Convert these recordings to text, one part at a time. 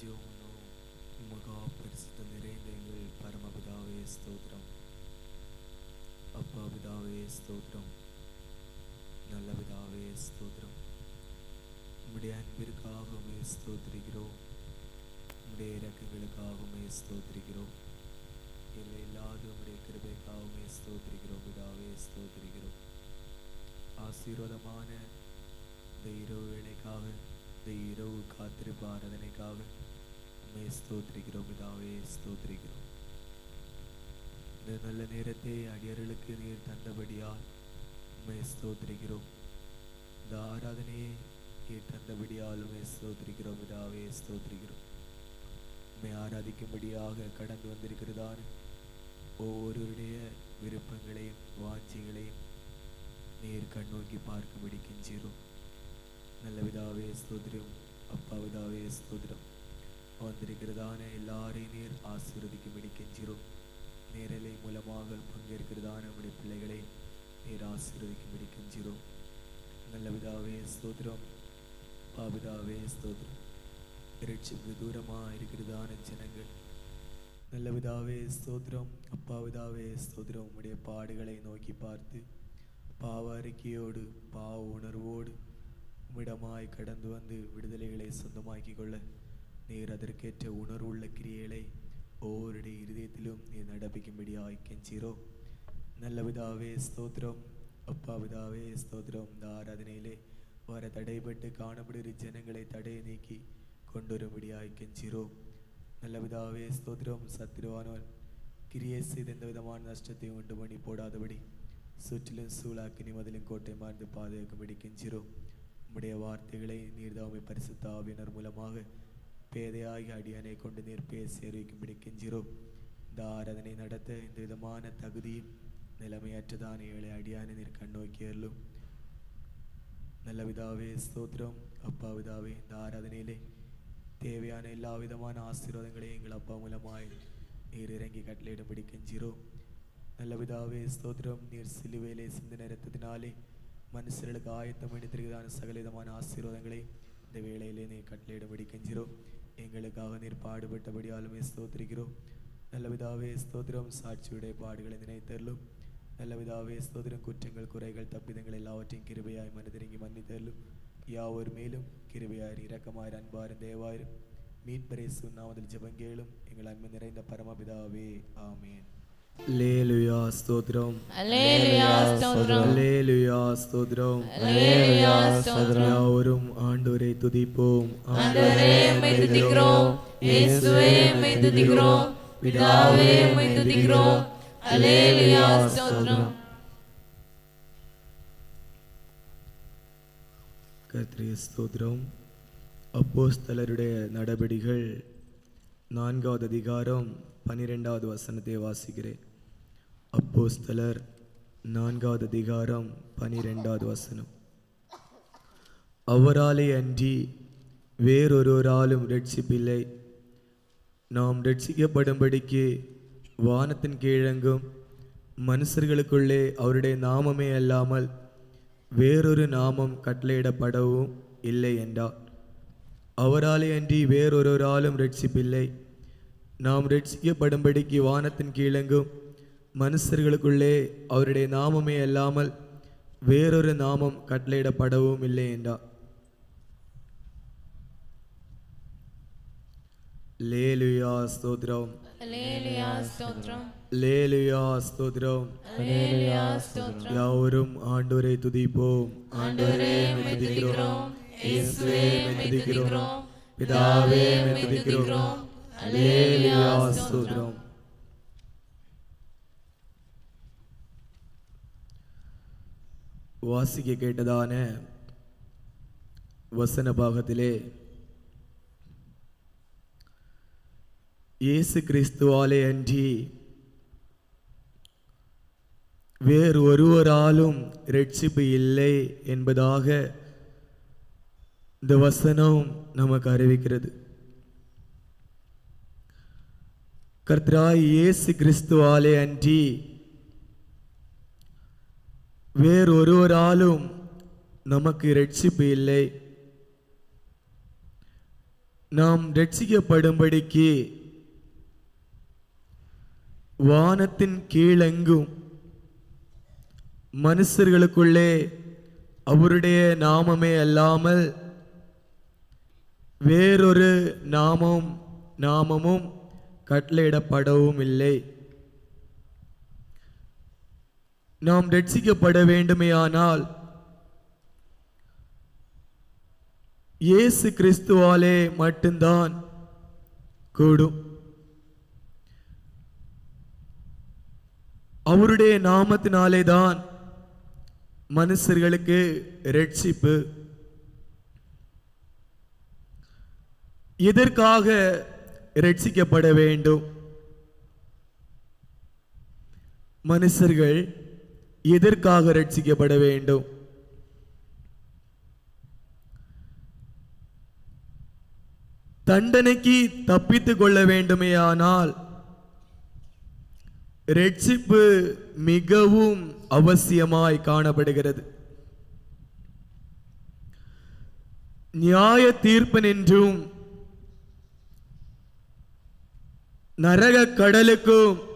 ஜோனோ மகா பரிசுத்த நிறைந்த எங்கள் பரமபிதாவே ஸ்தோத்திரம் அப்பா பிதாவே ஸ்தோத்திரம் நல்ல பிதாவே ஸ்தோத்திரம் உம்முடைய அன்பிற்காகவே ஸ்தோத்திரிக்கிறோம் உம்முடைய இறக்கங்களுக்காகவே ஸ்தோத்திரிக்கிறோம் இல்லை இல்லாத உம்முடைய கிருபைக்காகவே ஸ்தோத்திரிக்கிறோம் பிதாவே ஸ்தோத்திரிக்கிறோம் ஆசீர்வாதமான இந்த இரவு வேலைக்காக இந்த இரவு காத்திருப்பு ஆராதனைக்காக உண்மை ஸ்தோத்திரிக்கிறோம் பிதாவே ஸ்தோத்திரிக்கிறோம். இந்த நல்ல நேரத்தை அடியர்களுக்கு நீர் தந்தபடியால் உண்மை ஸ்தோத்திரிக்கிறோம். இந்த ஆராதனையை நீர் தந்தபடியால் உண்மை ஸ்தோத்திரிக்கிறோம் பிதாவே ஸ்தோத்திரிக்கிறோம். உண்மை ஆராதிக்கும்படியாக கடந்து வந்திருக்கிறதான ஒவ்வொருவருடைய விருப்பங்களையும் வாஞ்சிகளையும் நீர் கண்ணோக்கி பார்க்க கெஞ்சிரும் நல்ல விதாவே ஸ்தோத்திரம். அப்பா விதாவே ஸ்தோத்திரம். வந்திருக்கிறதான எல்லாரையும் நீர் ஆசீர்வதிக்கும்படி கெஞ்சிரும் நேரலை மூலமாக பங்கேற்கிறதான நம்முடைய பிள்ளைகளை நீர் ஆசீர்வதிக்கும்படி கெஞ்சிரும் நல்ல விதாவே ஸ்தோத்திரம். பாபிதாவே ஸ்தோத்திரம். இறைச்சிக்கு தூரமாக இருக்கிறதான ஜனங்கள். நல்ல விதாவே ஸ்தோத்திரம். அப்பா விதாவே ஸ்தோத்திரம். உம்முடைய பாடுகளை நோக்கி பார்த்து பாவ அறிக்கையோடு பாவ உணர்வோடு உம்மிடமாய் கடந்து வந்து விடுதலைகளை சொந்தமாக்கிக் கொள்ள. நீர் அதற்கேற்ற உணர்வுள்ள கிரியைகளை ஒவ்வொருடைய இருதயத்திலும் நீர் நடப்பிக்கும்படியாய் கெஞ்சீரோ. நல்ல விதாவே ஸ்தோத்திரம். அப்பா விதாவே ஸ்தோத்திரம். இந்த ஆராதனையிலே வர தடைபட்டு காணப்படுகிற ஜனங்களை தடையை நீக்கி கொண்டு வரும்படியாய் கெஞ்சீரோ. நல்ல விதாவே ஸ்தோத்திரம். சத்திருவானவன் கிரியை செய்த எந்த விதமான நஷ்டத்தையும் உண்டு பண்ணி போடாதபடி சுற்றிலும் சூழாக்கினி மதிலும் கோட்டை மார்ந்து பாதுகாக்கும்படி கெஞ்சிரோ. உம்முடைய வார்த்தைகளை நீர்தாமை பரிசுத்தாவினர் மூலமாக பேதையாகி அடியானை கொண்டு நீர் பேசி அறிவிக்கும்படி கெஞ்சிரோ இந்த ஆராதனை நடத்த இந்த விதமான தகுதியும் நிலைமையற்றதான ஏழை அடியானை நீர் கண்ணோக்கி அருளும். நல்ல விதாவே ஸ்தோத்திரம். அப்பா விதாவே இந்த ஆராதனையிலே தேவையான எல்லா விதமான ஆசீர்வாதங்களையும் எங்கள் அப்பா மூலமாய் நீர் இறங்கி கட்டளையிடும்படி கெஞ்சிரோ நல்ல விதாவே ஸ்தோத்திரம். நீர் சிலுவையிலே சிந்தின ரத்தத்தினாலே மனுஷர்களுக்கு ஆயத்தம் எடுத்திருக்கிறதான சகலவிதமான ஆசீர்வாதங்களை இந்த வேளையிலே நீர் கட்டளையிடும்படி கெஞ்சிரோம். எங்களுக்காக நீர் பாடுபட்டபடியாலுமே ஸ்தோத்திரிக்கிறோம். நல்ல பிதாவே ஸ்தோத்திரம். சாட்சியுடைய பாடுகளை நினைத்தருளும். நல்ல பிதாவே ஸ்தோத்திரம். குற்றங்கள் குறைகள் தப்பிதங்கள் எல்லாவற்றையும் கிருபையாய் மனிதரிங்கி மன்னித்தருளும். யாவர் மேலும் கிருபையார் இரக்கமாயிர் அன்பாரும் தேவாயிரும் மீட்பரேசு சுண்ணாமதில் ஜபங்கேளும். எங்கள் அன்பு நிறைந்த பரமபிதாவே ஆமேன். லேலுயா ஸ்தோத்திரம் அல்லேலூயா ஸ்தோத்திரம் அல்லேலுயா ஸ்தோத்திரம் அல்லேலூயா ஸ்தோத்திரம் யாவரும் ஆண்டவரை துதிப்போம் ஆண்டவரே உம்மை துதிக்கிறோம் இயேசுவே உம்மை துதிக்கிறோம் பிதாவே உம்மை துதிக்கிறோம் அப்போஸ்தலருடைய நடபடிகள் நான்காவது அதிகாரம் பன்னிரெண்டாவது வசனத்தை வாசிக்கிறேன் அப்போஸ்தலர் நான்காவது அதிகாரம் பனிரெண்டாவது வசனம். அவராலே அன்றி வேறொருவராலும் ரட்சிப்பில்லை நாம் ரட்சிக்கப்படும்படிக்கு வானத்தின் கீழங்கும் மனுஷர்களுக்குள்ளே அவருடைய நாமமே அல்லாமல் வேறொரு நாமம் கட்டளையிடப்படவும் இல்லை என்றார். அவராலே அன்றி வேறொருவராலும் ரட்சிப்பில்லை நாம் ரட்சிக்கப்படும்படிக்கு வானத்தின் கீழங்கும் மனுஷர்களுக்குள்ளே அவருடைய நாமமே அல்லாமல் வேறொரு நாமம் கட்டளையிடப்படவும் இல்லை என்றார் லேலுயா ஸ்தோத்ரம் லேலுயா ஸ்தோத்ரம் யாவரும் ஆண்டோரை துதிப்போம். ஆண்டவரே உம்மை துதிக்கிறோம் இயேசுவே துதிக்கிறோம் பிதாவே துதிக்கிறோம் அல்லேலூயா ஸ்தோத்ரம் வாசிக்க கேட்டதான வசன பாகத்திலே இயேசு கிறிஸ்துவாலே அன்றி வேறு ஒருவராலும் ரட்சிப்பு இல்லை என்பதாக இந்த வசனம் நமக்கு அறிவிக்கிறது கர்த்தராய் இயேசு கிறிஸ்துவாலே அன்றி வேறொருவராலும் நமக்கு ரட்சிப்பு இல்லை. நாம் ரட்சிக்கப்படும்படிக்கு வானத்தின் கீழெங்கும் மனுஷர்களுக்குள்ளே அவருடைய நாமமே அல்லாமல் வேறொரு நாமம் நாமமும் கட்டளையிடப்படவும் இல்லை நாம் ரட்சிக்கப்பட வேண்டுமேயானால் இயேசு கிறிஸ்துவாலே மட்டும்தான் கூடும். அவருடைய நாமத்தினாலே தான் மனுஷர்களுக்கு ரட்சிப்பு. எதற்காக ரட்சிக்கப்பட வேண்டும்? மனுஷர்கள் எதற்காக ரட்சிக்கப்பட வேண்டும்? தண்டனைக்கு தப்பித்துக் கொள்ள வேண்டுமேயானால் ரட்சிப்பு மிகவும் அவசியமாய் காணப்படுகிறது. நியாய தீர்ப்பனின்றும் நரக கடலுக்கும்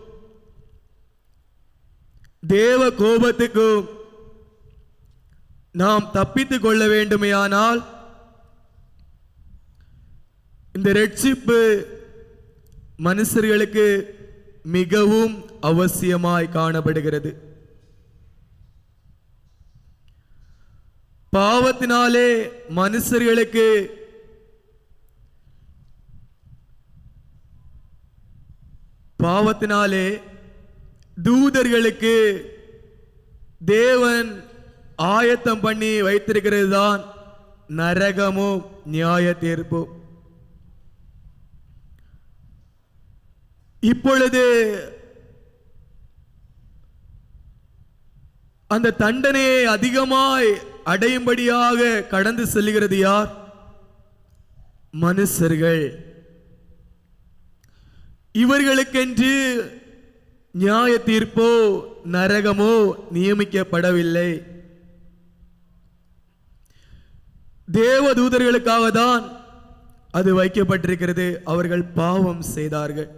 தேவ கோபத்துக்கு நாம் தப்பித்துக் கொள்ள வேண்டுமையானால் இந்த ரட்சிப்பு மனுஷர்களுக்கு மிகவும் அவசியமாய் காணப்படுகிறது. பாவத்தினாலே மனுஷர்களுக்கு பாவத்தினாலே தூதர்களுக்கு தேவன் ஆயத்தம் பண்ணி வைத்திருக்கிறது தான் நரகமும் நியாய தீர்ப்பும். இப்பொழுது அந்த தண்டனையை அதிகமாய் அடையும்படியாக கடந்து செல்கிறது யார்? மனுஷர்கள். இவர்களுக்கென்று நியாய தீர்ப்போ நரகமோ நியமிக்கப்படவில்லை. தேவதூதர்களுக்காக தான் அது வைக்கப்பட்டிருக்கிறது. அவர்கள் பாவம் செய்தார்கள்.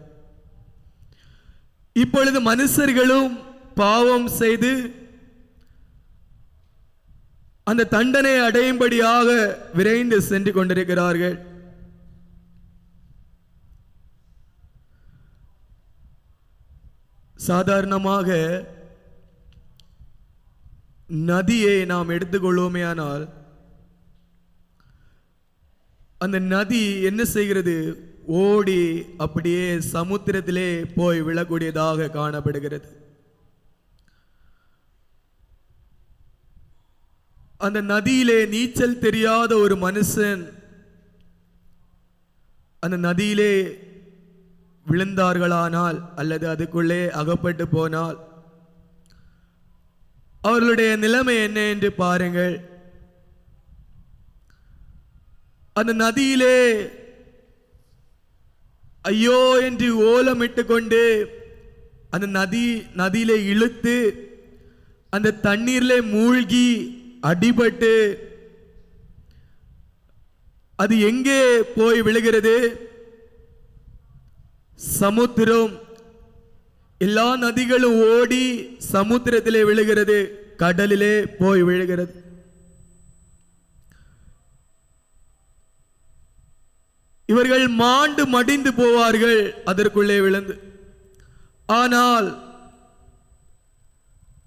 இப்பொழுது மனுஷர்களும் பாவம் செய்து அந்த தண்டனை அடையும்படியாக விரைந்து சென்று கொண்டிருக்கிறார்கள். சாதாரணமாக நதியை நாம் எடுத்துக்கொள்வோமேயானால் அந்த நதி என்ன செய்கிறது? ஓடி அப்படியே சமுத்திரத்திலே போய் விழக்கூடியதாக காணப்படுகிறது. அந்த நதியிலே நீச்சல் தெரியாத ஒரு மனுஷன் அந்த நதியிலே விழுந்தார்களானால் அல்லது அதுக்குள்ளே அகப்பட்டு போனால் அவர்களுடைய நிலைமை என்ன என்று பாருங்கள். அந்த நதியிலே ஐயோ என்று ஓலமிட்டு கொண்டு அந்த நதி நதியிலே இழுத்து அந்த தண்ணீரிலே மூழ்கி அடிபட்டு அது எங்கே போய் விழுகிறது? சமுத்திரம் எல்லா நதிகளும் ஓடி சமுத்திரத்திலே விழுகிறது கடலிலே போய் விழுகிறது. இவர்கள் மாண்டு மடிந்து போவார்கள் அதற்குள்ளே விழுந்து. ஆனால்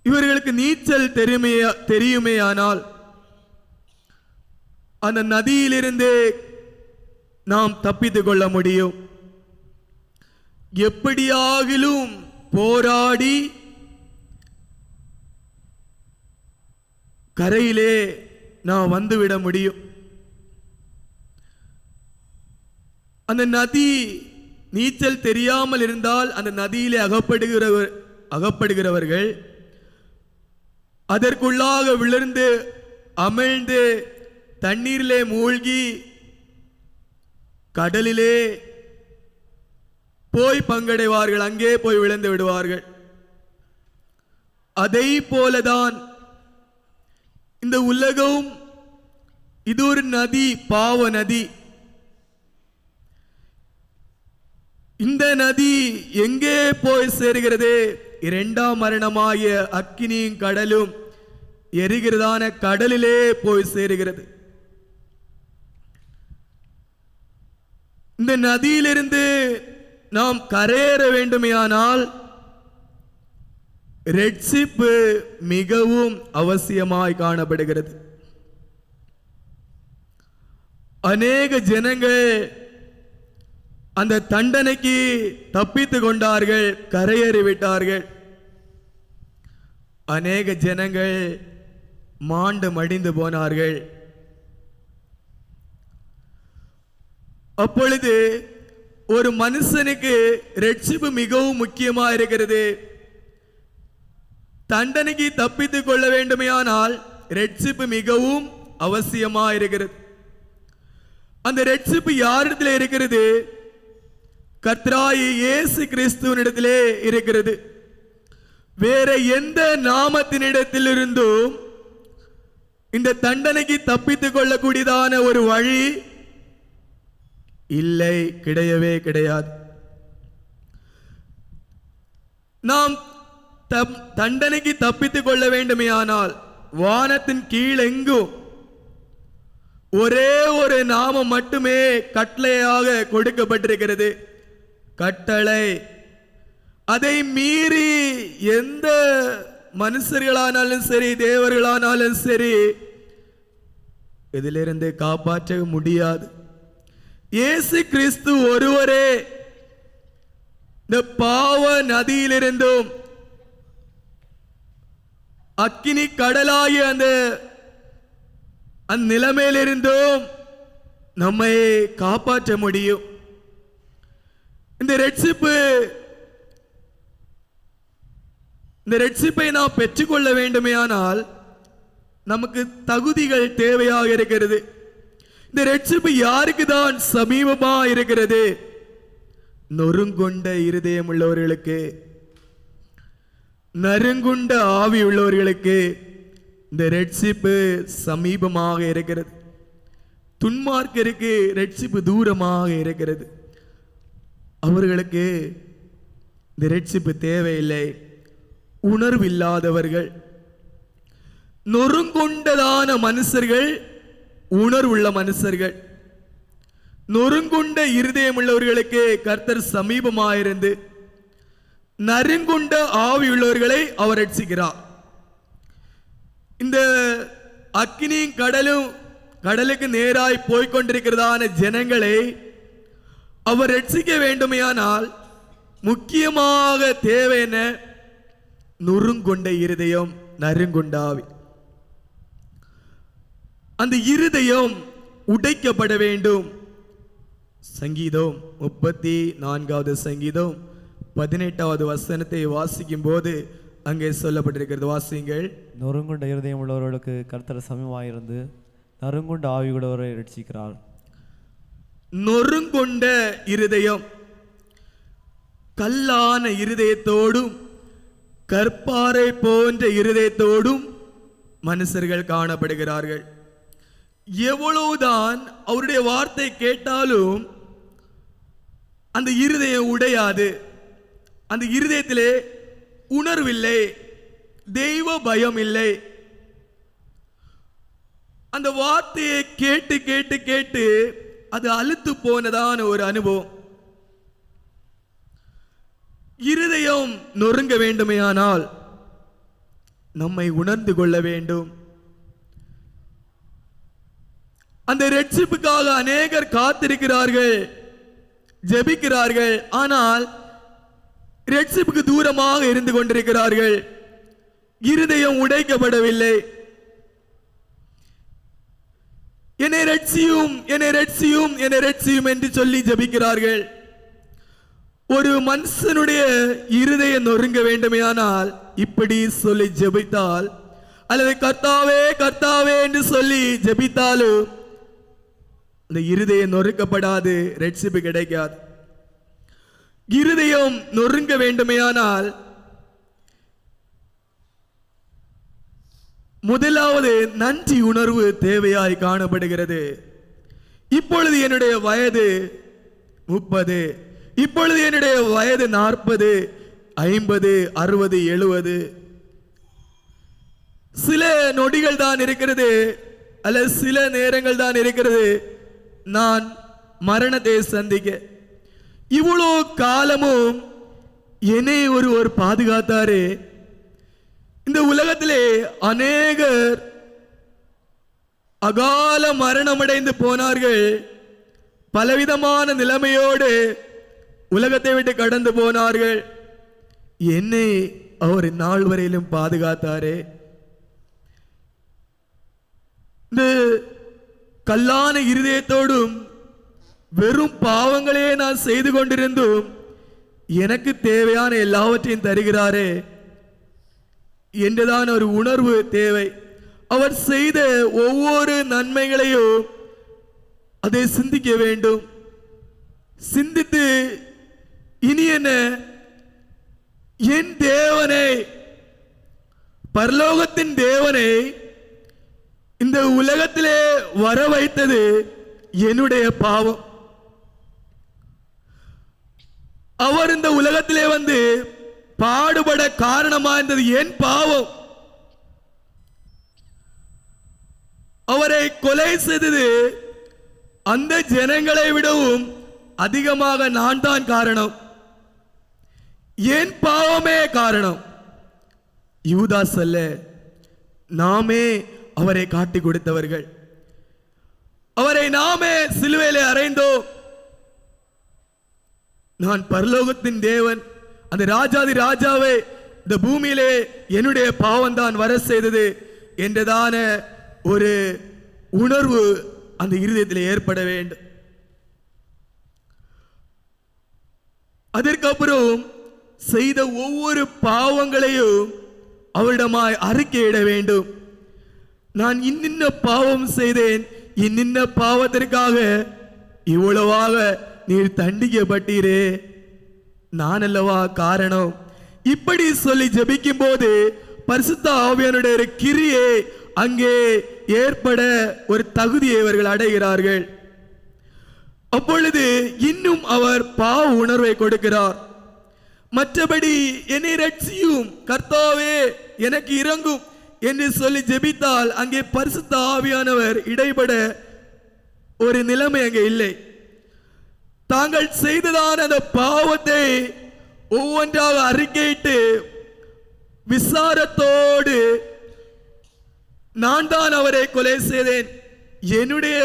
இவர்களுக்கு நீச்சல் தெரியுமே தெரியுமே ஆனால் அந்த நதியிலிருந்தே நாம் தப்பித்துக் கொள்ள முடியும். எப்படியாகிலும் போராடி கரையிலே நான் வந்துவிட முடியும். அந்த நதி நீச்சல் தெரியாமல் இருந்தால் அந்த நதியிலே அகப்படுகிறவர் அகப்படுகிறவர்கள் அதற்குள்ளாக விழுந்து அமிழ்ந்து தண்ணீரிலே மூழ்கி கடலிலே போய் பங்கடைவார்கள் அங்கே போய் விழுந்து விடுவார்கள். அதை போலதான் இந்த உலகம் இது ஒரு நதி பாவ நதி. இந்த நதி எங்கே போய் சேருகிறது? இரண்டாம் மரணமாகிய அக்கினியும் கடலும் எரிகிறதான கடலிலே போய் சேருகிறது. இந்த நதியிலிருந்து நாம் கரையேற வேண்டுமையானால் ரட்சிப்பு மிகவும் அவசியமாய் காணப்படுகிறது. அநேக ஜனங்கள் அந்த தண்டனைக்கு தப்பித்து கொண்டார்கள் கரையேறிவிட்டார்கள் அநேக ஜனங்கள் மாண்டு மடிந்து போனார்கள். அப்பொழுது ஒரு மனுஷனுக்கு ரட்சிப்பு மிகவும் முக்கியமா இருக்கிறது தண்டனைக்கு தப்பித்துக் கொள்ள வேண்டுமையானால் ரட்சிப்பு மிகவும் அவசியமா இருக்கிறது அந்த ரட்சிப்பு யாரிடத்தில் இருக்கிறது? கத்ராயி இயேசு கிறிஸ்துவனிடத்திலே இருக்கிறது. வேற எந்த நாமத்தினிடத்திலிருந்தும் இந்த தண்டனைக்கு தப்பித்துக் கொள்ளக்கூடியதான ஒரு வழி இல்லை கிடையவே கிடையாது. நாம் தப் தண்டனைக்கு தப்பித்துக் கொள்ள வேண்டுமேயானால் வானத்தின் கீழ் எங்கும் ஒரே ஒரு நாமம் மட்டுமே கட்டளையாக கொடுக்கப்பட்டிருக்கிறது. கட்டளை. அதை மீறி எந்த மனுஷர்களானாலும் சரி தேவர்களானாலும் சரி இதிலிருந்து காப்பாற்ற முடியாது. இயேசு கிறிஸ்து ஒருவரே இந்த பாவ நதியிலிருந்தும் அக்கினி கடலாகிய அந்த அந்த நிலைமையிலிருந்தும் நம்மை காப்பாற்ற முடியும் இந்த ரட்சிப்பு இந்த ரட்சிப்பை நாம் பெற்றுக்கொள்ள வேண்டுமேயானால் நமக்கு தகுதிகள் தேவையாக இருக்கிறது இந்த ரட்சிப்பு யாருக்கு தான் சமீபமா இருக்கிறது நொறுங்கொண்ட இருதயம் உள்ளவர்களுக்கு நறுங்குண்ட ஆவி உள்ளவர்களுக்கு இந்த ரட்சிப்பு சமீபமாக இருக்கிறது. துன்மார்க்கருக்கு ரட்சிப்பு தூரமாக இருக்கிறது. அவர்களுக்கு இந்த ரட்சிப்பு தேவையில்லை. உணர்வு இல்லாதவர்கள் நொறுங்குண்டதான மனுஷர்கள் உணர்வுள்ள மனுஷர்கள். நொறுங்குண்ட இருதயம் உள்ளவர்களுக்கு கர்த்தர் சமீபமாயிருந்து நறுங்குண்ட ஆவி உள்ளவர்களை அவர் ரட்சிக்கிறார். இந்த அக்னியும் கடலும் கடலுக்கு நேராய் போய்கொண்டிருக்கிறதான ஜனங்களை அவர் ரட்சிக்க வேண்டுமையானால் முக்கியமாக தேவை என்ன? நொறுங்கொண்ட இருதயம் நறுங்குண்ட ஆவி. அந்த இருதயம் உடைக்கப்பட வேண்டும். சங்கீதம் முப்பத்தி நான்காவது சங்கீதம் பதினெட்டாவது வசனத்தை வாசிக்கும் போது அங்கே சொல்லப்பட்டிருக்கிறது. வாசியுங்கள். நொறுங்குண்ட இருதயம் உள்ளவர்களுக்கு கர்த்தர் சமயமாயிருந்து நறுங்குண்ட ஆவியுள்ளவரை ரட்சிக்கிறார். நொறுங்கொண்ட இருதயம் கல்லான இருதயத்தோடும் கற்பாறை போன்ற இருதயத்தோடும் மனுஷர்கள் காணப்படுகிறார்கள். எவ்வளவுதான் அவருடைய வார்த்தை கேட்டாலும் அந்த இருதயம் உடையாது. அந்த இருதயத்திலே உணர்வில்லை தெய்வ பயம் இல்லை அந்த வார்த்தையை கேட்டு கேட்டு கேட்டு அது அழுத்து போனதான ஒரு அனுபவம். இருதயம் நொறுங்க வேண்டுமையானால் நம்மை உணர்ந்து கொள்ள வேண்டும். அந்த ரட்சிப்புக்காக அநேகர் காத்திருக்கிறார்கள் ஜெபிக்கிறார்கள். ஆனால் ரட்சிப்புக்கு தூரமாக இருந்து கொண்டிருக்கிறார்கள். இருதயம் உடைக்கப்படவில்லை. என்னை ரட்சியும் என்னை ரட்சியும் என்னை ரட்சியும் என்று சொல்லி ஜெபிக்கிறார்கள். ஒரு மனுஷனுடைய இருதயம் நொறுங்க வேண்டுமேயானால் இப்படி சொல்லி ஜெபித்தால் அல்லது கர்த்தாவே கர்த்தாவே என்று சொல்லி ஜபித்தாலும் அந்த இருதயம் நொறுக்கப்படாது ரட்சிப்பு கிடைக்காது. இருதயம் நொறுங்க வேண்டுமையானால் முதலாவது நன்றி உணர்வு தேவையாய் காணப்படுகிறது. இப்பொழுது என்னுடைய வயது முப்பது இப்பொழுது என்னுடைய வயது நாற்பது ஐம்பது அறுபது எழுபது சில நொடிகள் தான் இருக்கிறது அல்ல சில நேரங்கள் தான் இருக்கிறது. நான் மரணத்தை சந்திக்க இவ்வளோ காலமும் என்னை ஒருவர் பாதுகாத்தாரே பாதுகாத்தாரு. இந்த உலகத்திலே அநேகர் அகால மரணமடைந்து போனார்கள். பலவிதமான நிலைமையோடு உலகத்தை விட்டு கடந்து போனார்கள். என்னை அவர் நாள் வரையிலும் பாதுகாத்தாரே. இந்த கல்லான இருதயத்தோடும் வெறும் பாவங்களையே நான் செய்து கொண்டிருந்தும் எனக்கு தேவையான எல்லாவற்றையும் தருகிறாரே. என்றுதான் ஒரு உணர்வு தேவை. அவர் செய்த ஒவ்வொரு நன்மைகளையும் அதை சிந்திக்க வேண்டும். சிந்தித்து இனி என்ன? என் தேவனை பரலோகத்தின் தேவனை இந்த உலகத்திலே வர வைத்தது என்னுடைய பாவம். அவர் இந்த உலகத்திலே வந்து பாடுபட காரணமா இருந்தது என் பாவம். அவரை கொலை செய்தது அந்த ஜனங்களை விடவும் அதிகமாக நான் தான் காரணம். என் பாவமே காரணம். யூதாஸ் அல்ல நாமே அவரை காட்டி கொடுத்தவர்கள். அவரை நாமே சிலுவையிலே அறைந்தோம். நான் பரலோகத்தின் தேவன் அந்த ராஜாதி ராஜாவை இந்த பூமியிலே என்னுடைய பாவம் தான் வர செய்தது என்றதான ஒரு உணர்வு அந்த இருதயத்தில் ஏற்பட வேண்டும். அதற்கப்புறம் செய்த ஒவ்வொரு பாவங்களையும் அவரிடமாய் அறிக்கையிட வேண்டும். நான் இன்னின்ன பாவம் செய்தேன் இன்னின்ன பாவத்திற்காக இவ்வளவாக நீர் தண்டிக்கப்பட்டீரே. நான் அல்லவா காரணம்? இப்படி சொல்லி ஜபிக்கும் போது பரிசுத்த ஆவியனுடைய ஒரு கிரியை அங்கே ஏற்பட ஒரு தகுதியை இவர்கள் அடைகிறார்கள். அப்பொழுது இன்னும் அவர் பாவ உணர்வை கொடுக்கிறார். மற்றபடி என்னை ரட்சியும் கர்த்தாவே எனக்கு இறங்கும் என்று சொல்லி ஜெபித்தால் அங்கே பரிசுத்த ஆவியானவர் இடைபட ஒரு நிலைமை அங்கே இல்லை. தாங்கள் செய்ததான அந்த பாவத்தை ஒவ்வொன்றாக அறிக்கையிட்டு விசாரத்தோடு நான் தான் அவரை கொலை செய்தேன். என்னுடைய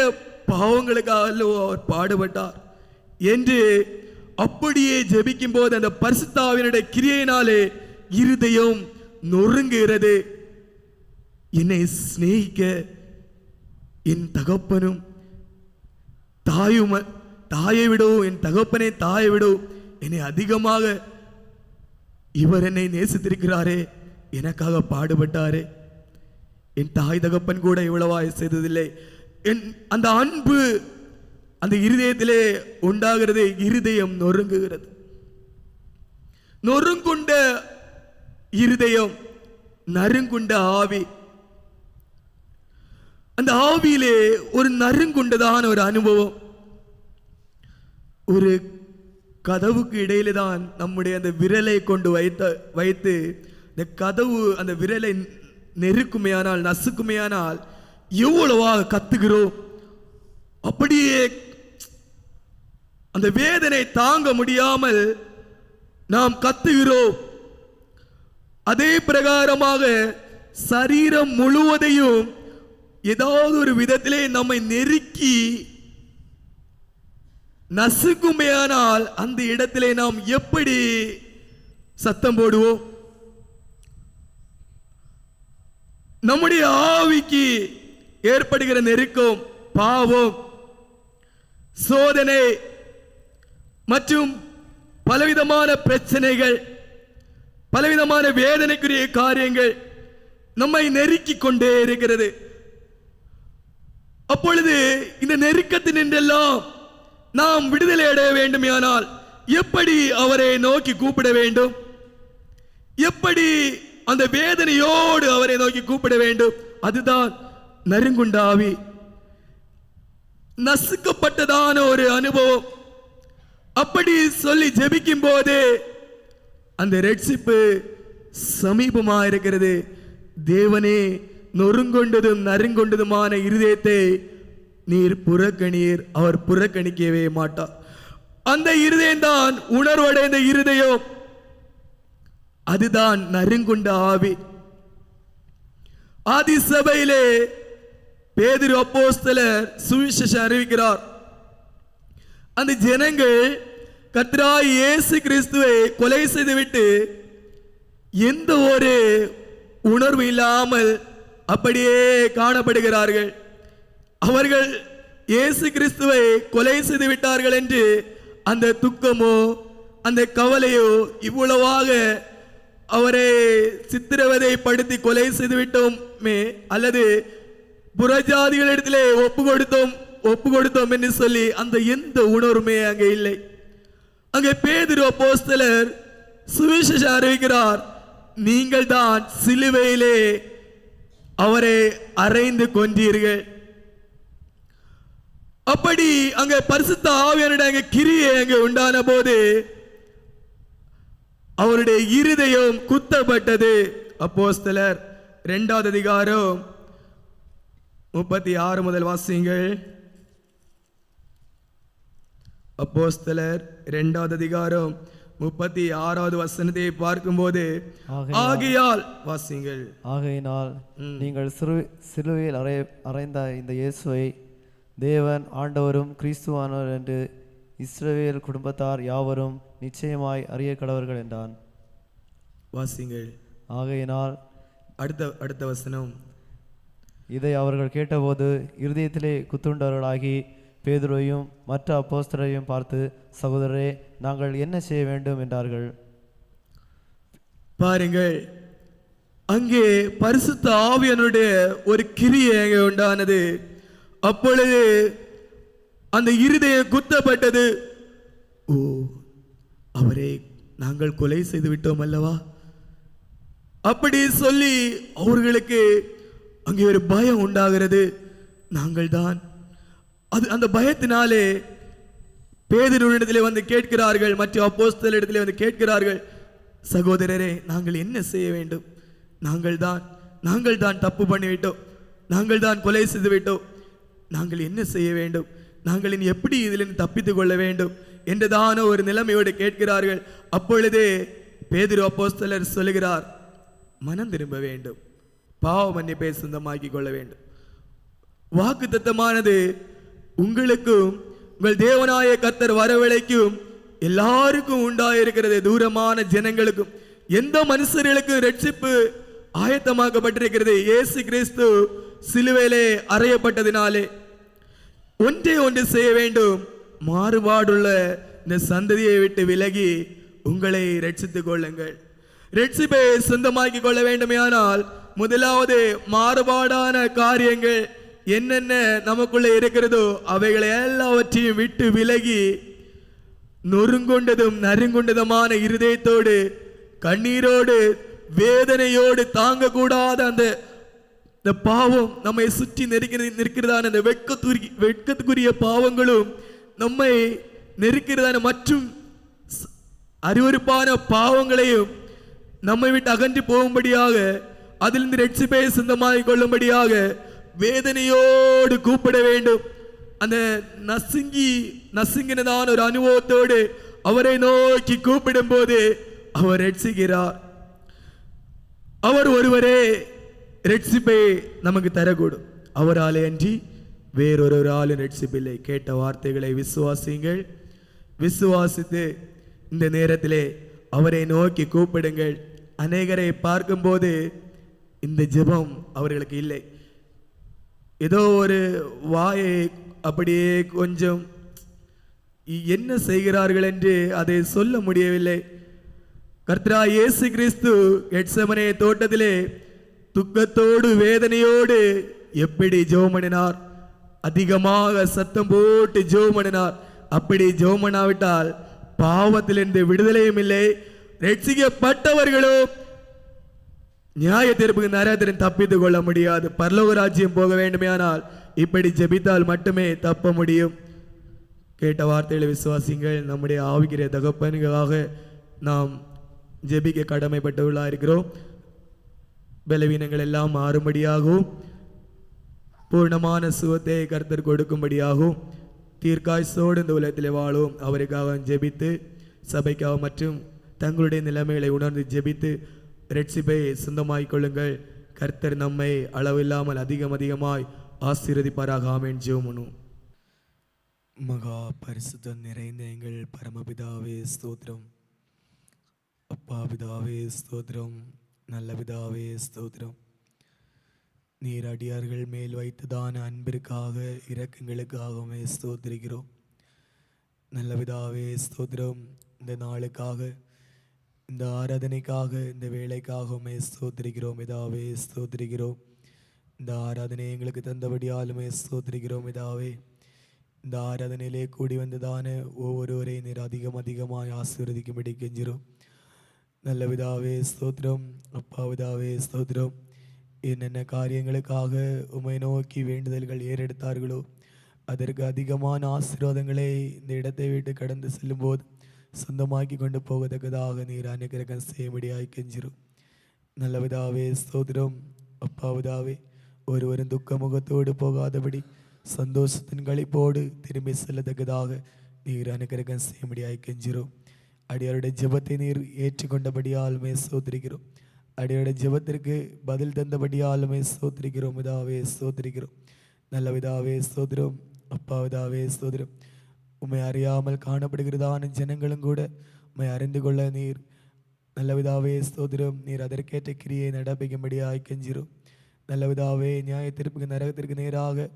பாவங்களுக்காக அல்லவோ அவர் பாடுபட்டார் என்று அப்படியே ஜெபிக்கும் போது அந்த பரிசுத்தாவினுடைய கிரியையினாலே இருதயம் நொறுங்குகிறது. என்னை சிநேகிக்க என் தகப்பனும் தாயும் தாயை விடவும் என் தகப்பனை தாயை விடவும் என்னை அதிகமாக இவர் என்னை நேசித்திருக்கிறாரே எனக்காக பாடுபட்டாரே. என் தாய் தகப்பன் கூட இவ்வளவாய் செய்ததில்லை. என் அந்த அன்பு அந்த இருதயத்திலே உண்டாகிறதே இருதயம் நொறுங்குகிறது. நொறுங்குண்ட இருதயம் நறுங்குண்ட ஆவி அந்த ஆவியிலே ஒரு நறுங்குண்டதான ஒரு அனுபவம். ஒரு கதவுக்கு இடையில தான் நம்முடைய அந்த விரலை கொண்டு வைத்த வைத்து இந்த கதவு அந்த விரலை நெருக்குமையானால் நசுக்குமையானால் எவ்வளவாக கத்துகிறோம். அப்படியே அந்த வேதனை தாங்க முடியாமல் நாம் கத்துகிறோம். அதே பிரகாரமாக சரீரம் முழுவதையும் ஏதாவது ஒரு விதத்திலே நம்மை நெருக்கி நசுக்குமேயானால் அந்த இடத்திலே நாம் எப்படி சத்தம் போடுவோம்? நம்முடைய ஆவிக்கு ஏற்படுகிற நெருக்கம் பாவம் சோதனை மற்றும் பலவிதமான பிரச்சனைகள் பலவிதமான வேதனைக்குரிய காரியங்கள் நம்மை நெருக்கி கொண்டே இருக்கிறது. அப்பொழுது இந்த நெருக்கத்தினின்றெல்லாம் நாம் விடுதலை அடைய வேண்டுமானால் எப்படி அவரை நோக்கி கூப்பிட வேண்டும்? எப்படி அந்த வேதனையோடு அவரை நோக்கி கூப்பிட வேண்டும்? அதுதான் நறுங்குண்டாவி. நசுக்கப்பட்டதான ஒரு அனுபவம். அப்படி சொல்லி ஜெபிக்கும் போது அந்த ரட்சிப்பு சமீபமா இருக்கிறது தேவனே நொறுங்கொண்டதும் நறுங்கொண்டதுமான இருதயத்தை நீர் புறக்கணியர். அவர் புறக்கணிக்கவே மாட்டார். அந்த இருதயம்தான் உணர்வடைந்த இருதயம். அதுதான் நறுங்குண்ட ஆவி. ஆதி சபையிலே பேதிரு அப்போஸ்தலர் சுவிசேஷம் அறிவிக்கிறார். அந்த ஜனங்கள் கத்ரா இயேசு கிறிஸ்துவை கொலை செய்துவிட்டு எந்த ஒரு உணர்வு இல்லாமல் அப்படியே காணப்படுகிறார்கள். அவர்கள் இயேசு கிறிஸ்துவை கொலை செய்து விட்டார்கள் என்று அந்த துக்கமோ அந்த கவலையோ இவ்வளவாக அவரை சித்திரவதை படுத்தி கொலை செய்து விட்டோமே அல்லது புறஜாதிகளிடத்திலே ஒப்பு கொடுத்தோம் ஒப்பு கொடுத்தோம் என்று சொல்லி அந்த எந்த உணர்வுமே அங்கே இல்லை. அங்கே பேதுரு அப்போஸ்தலர் சுவிசேஷம் அறிவிக்கிறார் நீங்கள் தான் சிலுவையிலே அவரை அறைந்து கொன்றீர்கள். அப்படி அங்க பரிசுத்த ஆவியானுடைய அங்க கிரியை அங்க உண்டான போது அவருடைய இருதயம் குத்தப்பட்டது. அப்போஸ்தலர் இரண்டாவது அதிகாரம் முப்பத்தி ஆறு முதல் வாசியுங்கள். அப்போஸ்தலர் இரண்டாவது அதிகாரம் முப்பத்தி ஆறாவது வசனத்தை பார்க்கும்போது ஆகையால் ஆகையால் வாசியுங்கள் ஆகையினால் நீங்கள் சிறு சிலுவையில் அறை அறைந்த இந்த இயேசுவை தேவன் ஆண்டவரும் கிறிஸ்துவானவர் என்று இஸ்ரவேல் குடும்பத்தார் யாவரும் நிச்சயமாய் அறிய கடவர்கள் என்றான். வாசியுங்கள் ஆகையினால் அடுத்த அடுத்த வசனம். இதை அவர்கள் கேட்டபோது இருதயத்திலே குத்துண்டவர்களாகி பேதுருவையும் மற்ற அப்போஸ்தலரையும் பார்த்து சகோதரரே நாங்கள் என்ன செய்ய வேண்டும் என்றார்கள். பாருங்கள் அங்கே பரிசுத்த ஆவியனுடைய ஒரு கிரியை அங்கே உண்டானது. அப்பொழுது அந்த இருதயம் குத்தப்பட்டது. ஓ அவரை நாங்கள் கொலை செய்து விட்டோம் அல்லவா? அப்படி சொல்லி அவர்களுக்கு அங்கே ஒரு பயம் உண்டாகிறது. நாங்கள் தான் அது அந்த பயத்தினாலே பேதரிடத்திலே வந்து கேட்கிறார்கள் மற்ற அப்போஸ்தலரிடத்திலே வந்து கேட்கிறார்கள் சகோதரரே நாங்கள் என்ன செய்ய வேண்டும்? நாங்கள் தான் நாங்கள் தான் தப்பு பண்ணிவிட்டோம். நாங்கள் தான் கொலை செய்து விட்டோம். நாங்கள் என்ன செய்ய வேண்டும்? நாங்கள் இனி எப்படி இதிலிருந்து தப்பித்து கொள்ள வேண்டும்? என்றதான ஒரு நிலைமையோடு கேட்கிறார்கள். அப்பொழுதே பேதிரு அப்போஸ்தலர் சொல்லுகிறார் மனம் திரும்ப வேண்டும். பாவ மன்னிப்பை சொந்தமாக்கி கொள்ள வேண்டும். வாக்கு தத்தமானது உங்களுக்கும் உங்கள் தேவனாய கத்தர் வரவழைக்கும் எல்லாருக்கும் உண்டாயிருக்கிறது தூரமான ஜனங்களுக்கும். எந்த மனுஷர்களுக்கும் ரட்சிப்பு ஆயத்தமாக்கப்பட்டிருக்கிறது? இயேசு கிறிஸ்து சிலுவையிலே அறையப்பட்டதினாலே. ஒன்றே ஒன்று செய்ய வேண்டும். மாறுபாடுள்ள இந்த சந்ததியை விட்டு விலகி உங்களை ரட்சித்துக் கொள்ளுங்கள். ரட்சிப்பை சொந்தமாக்கி கொள்ள வேண்டுமேயானால் முதலாவது மாறுபாடான காரியங்கள் என்னென்ன நமக்குள்ள இருக்கிறதோ அவைகளை எல்லாவற்றையும் விட்டு விலகி நொறுங்கொண்டதும் நறுங்கொண்டதுமான இருதயத்தோடு கண்ணீரோடு வேதனையோடு தாங்கக்கூடாத அந்த இந்த பாவம் நம்மை சுற்றி நெருக்கிறது நிற்கிறதான அந்த வெட்கத்துரிய வெட்கத்துக்குரிய பாவங்களும் நம்மை நெருக்கிறதான மற்றும் அறிவறுப்பான அருவருப்பான பாவங்களையும் நம்மை விட்டு அகன்று போகும்படியாக அதிலிருந்து ரட்சிப்பை சொந்தமாகிக் கொள்ளும்படியாக வேதனையோடு கூப்பிட வேண்டும். அந்த நசுங்கி நசுங்கினதான ஒரு அனுபவத்தோடு அவரை நோக்கி கூப்பிடும் போது அவர் ரட்சிக்கிறார். அவர் ஒருவரே ரட்சிப்பை நமக்கு தரக்கூடும். அவராலே அன்றி வேறொரு ஆளும் ரட்சிப்பில்லை. கேட்ட வார்த்தைகளை விசுவாசியுங்கள். விசுவாசித்து இந்த நேரத்திலே அவரை நோக்கி கூப்பிடுங்கள். அநேகரை பார்க்கும்போது இந்த ஜெபம் அவர்களுக்கு இல்லை. ஏதோ ஒரு வாயை அப்படியே கொஞ்சம் என்ன செய்கிறார்கள் என்று அதை சொல்ல முடியவில்லை. கர்த்தரா இயேசு கிறிஸ்து எட்சமனே தோட்டத்திலே துக்கத்தோடு வேதனையோடு எப்படி ஜோமனினார்? அதிகமாக சத்தம் போட்டு ஜோமனினார். அப்படி ஜோமனாவிட்டால் பாவத்திலிருந்து விடுதலையும் இல்லை. ரட்சிக்கப்பட்டவர்களும் நியாய தீர்ப்புக்கு நரகத்தின் தப்பித்துக் கொள்ள முடியாது. பரலோக ராஜ்யம் போக வேண்டுமேயானால் இப்படி ஜெபித்தால் மட்டுமே தப்ப முடியும். கேட்ட வார்த்தைகளை விசுவாசிங்கள். நம்முடைய ஆவிக்கிற தகப்பனுக்காக நாம் ஜெபிக்க கடமைப்பட்டவர்களாக இருக்கிறோம். பலவீனங்கள் எல்லாம் மாறும்படியாகவும் பூர்ணமான சுகத்தை கருத்தர் கொடுக்கும்படியாகவும் தீர்க்காய்ச்சோடு இந்த உலகத்தில் வாழும் அவருக்காக ஜெபித்து சபைக்காக மற்றும் தங்களுடைய நிலைமைகளை உணர்ந்து ஜெபித்து ரட்சிப்பை சொந்தமாய் கொள்ளுங்கள். கர்த்தர் நம்மை அளவில்லாமல் அதிகம் அதிகமாய் ஆசீர்வதிப்பாராக. ஆமேன். ஜீவமனு மகா பரிசுத்தம் நிறைந்த எங்கள் பரமபிதாவே ஸ்தோத்திரம். அப்பா பிதாவே ஸ்தோத்திரம். நல்ல பிதாவே ஸ்தோத்திரம். நீர் அடியார்கள் மேல் வைத்ததான அன்பிற்காக இரக்கங்களுக்காகவே ஸ்தோத்திரிக்கிறோம். நல்ல பிதாவே ஸ்தோத்திரம். இந்த நாளுக்காக இந்த ஆராதனைக்காக இந்த வேலைக்காக உமே ஸ்தோத்திரிக்கிறோம். இதாவே ஸ்தோத்திரிக்கிறோம். இந்த ஆராதனை எங்களுக்கு தந்தபடியாலுமே ஸ்தோத்திரிக்கிறோம் இதாவே இந்த ஆராதனையிலே கூடி வந்ததான ஒவ்வொருவரையும் நீர் அதிகம் அதிகமாக ஆசீர்வதிக்கும்படி கெஞ்சிரும் நல்ல விதாவே ஸ்தோத்திரம். அப்பா விதாவே ஸ்தோத்திரம். என்னென்ன காரியங்களுக்காக உமை நோக்கி வேண்டுதல்கள் ஏறெடுத்தார்களோ அதற்கு அதிகமான ஆசீர்வாதங்களை இந்த இடத்தை விட்டு கடந்து செல்லும்போது சொந்தமாக்கி கொண்டு போகத்தக்கதாக நீர் அனுக்கிரகம் செய்யும்படியாய் கெஞ்சிரும் நல்ல விதாவே ஸ்தோத்திரம் அப்பா விதாவே ஒருவரும் துக்க முகத்தோடு போகாதபடி சந்தோஷத்தின் களிப்போடு திரும்பி செல்லத்தக்கதாக நீர் அனுக்கிரகம் செய்யும்படியாய் கெஞ்சிரும் அடியாருடைய ஜெபத்தை நீர் ஏற்றுக்கொண்டபடியாலுமே சோத்திரிக்கிறோம் அடியாருடைய ஜெபத்திற்கு பதில் தந்தபடியாலுமே சோத்திரிக்கிறோம் விதாவே சோத்திரிக்கிறோம் நல்ல விதாவே ஸ்தோத்திரம் அப்பா விதாவே ஸ்தோத்திரம் உம்மை அறியாமல் காணப்படுகிறதான ஜனங்களும் கூட உம்மை அறிந்து கொள்ள நீர். நல்லவிதாவே ஸ்தோதிரம் நீர் அதற்கேற்ற கிரியை நடப்பிக்கும்படியாய் கெஞ்சிரும். நல்லவிதாவே நியாய திருப்புக்கு நரகத்திற்கு நேராக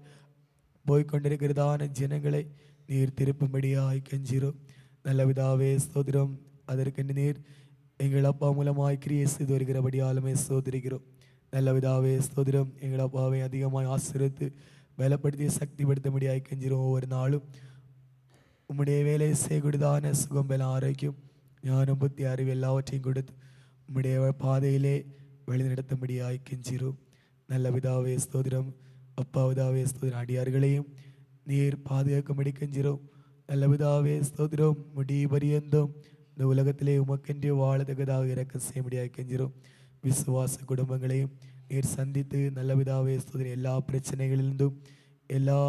போய்கொண்டிருக்கிறதான ஜனங்களை நீர் திருப்பும்படியாய் கெஞ்சிரும். நல்லவிதாவே ஸ்தோதிரம் ஸ்தோத்திரம். அதற்கு நீர் எங்கள் அப்பா மூலமாய் கிரியை செய்து வருகிறபடியாலுமே ஸ்தோத்திரிக்கிறோம். நல்லவிதாவே ஸ்தோதிரம் எங்கள் அப்பாவை அதிகமாய் ஆசிரித்து பலப்படுத்தி சக்திப்படுத்தும்படியாய் கெஞ்சிரும் ஒவ்வொரு நாளும். உம்முடைய வேலை செய்யக்கூடியதான சுகம் பல ஆரோக்கியம் ஞானம் புத்தி அறிவு எல்லாவற்றையும் கொடுத்து உம்முடைய பாதையிலே வழிநடத்தும்படியாய் கெஞ்சிரும். நல்ல விதாவே ஸ்தோதிரம் அப்பா விதாவே ஸ்தோதிரம் அடியார்களையும் நீர் பாதுகாக்கும்படி கெஞ்சிரும். நல்ல விதாவே ஸ்தோதிரம் முடி பரியந்தம். இந்த உலகத்திலே உமக்கென்று வாழத்தக்கதாக இறக்க செய்யும்படியாய் கெஞ்சிரும். விசுவாச குடும்பங்களையும் நீர் சந்தித்து நல்ல விதாவே ஸ்தோதிரம் எல்லா பிரச்சனைகளிலிருந்தும் எல்லா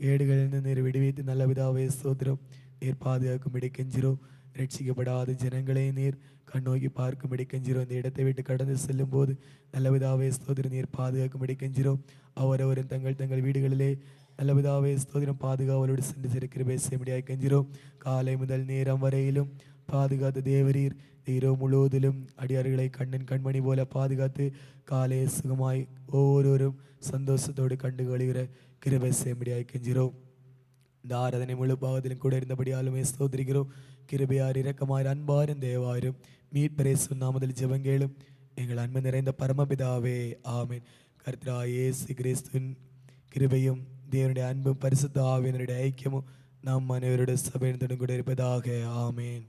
கேடுகளிலிருந்து நீர் விடுவித்து நல்ல விதாவே ஸ்தோத்திரம் நீர் பாதுகாக்கும்படி கெஞ்சிரும் ரட்சிக்கப்படாத ஜனங்களை நீர் கண்ணோக்கி பார்க்கும்படி கெஞ்சிரும் இந்த இடத்தை விட்டு கடந்து செல்லும் போது நல்ல விதாவே நீர் பாதுகாக்கும்படி கெஞ்சிரும் அவரவரும் தங்கள் தங்கள் வீடுகளிலே நல்ல விதாவே பாதுகாவலோடு சென்று சிறு கிருபை செய்யும்படியாய் கெஞ்சிரும் காலை முதல் நேரம் வரையிலும் பாதுகாத்த தேவரீர் இரவு முழுவதிலும் அடியார்களை கண்ணன் கண்மணி போல பாதுகாத்து காலை சுகமாய் ஒவ்வொருவரும் சந்தோஷத்தோடு கண்டு கழிகிற கிருபை செய்யும்படியாய் கெஞ்சிரோம் இந்த ஆராதனை முழு பாகத்திலும் கூட இருந்தபடியாலுமே ஸ்தோத்திரிக்கிறோம். கிருபையார் இரக்கமாய் அன்பாரும் தேவாரும் மீட்பரே சுண்ணாமதில் ஜெபங்கேளும் எங்கள் அன்பு நிறைந்த பரமபிதாவே ஆமென். கர்த்தரா இயேசு கிறிஸ்துவின் கிருபையும் தேவனுடைய அன்பும் பரிசுத்த ஆவியனுடைய ஐக்கியமும் நம் அனைவருடைய சபையின் கூட இருப்பதாக ஆமேன்.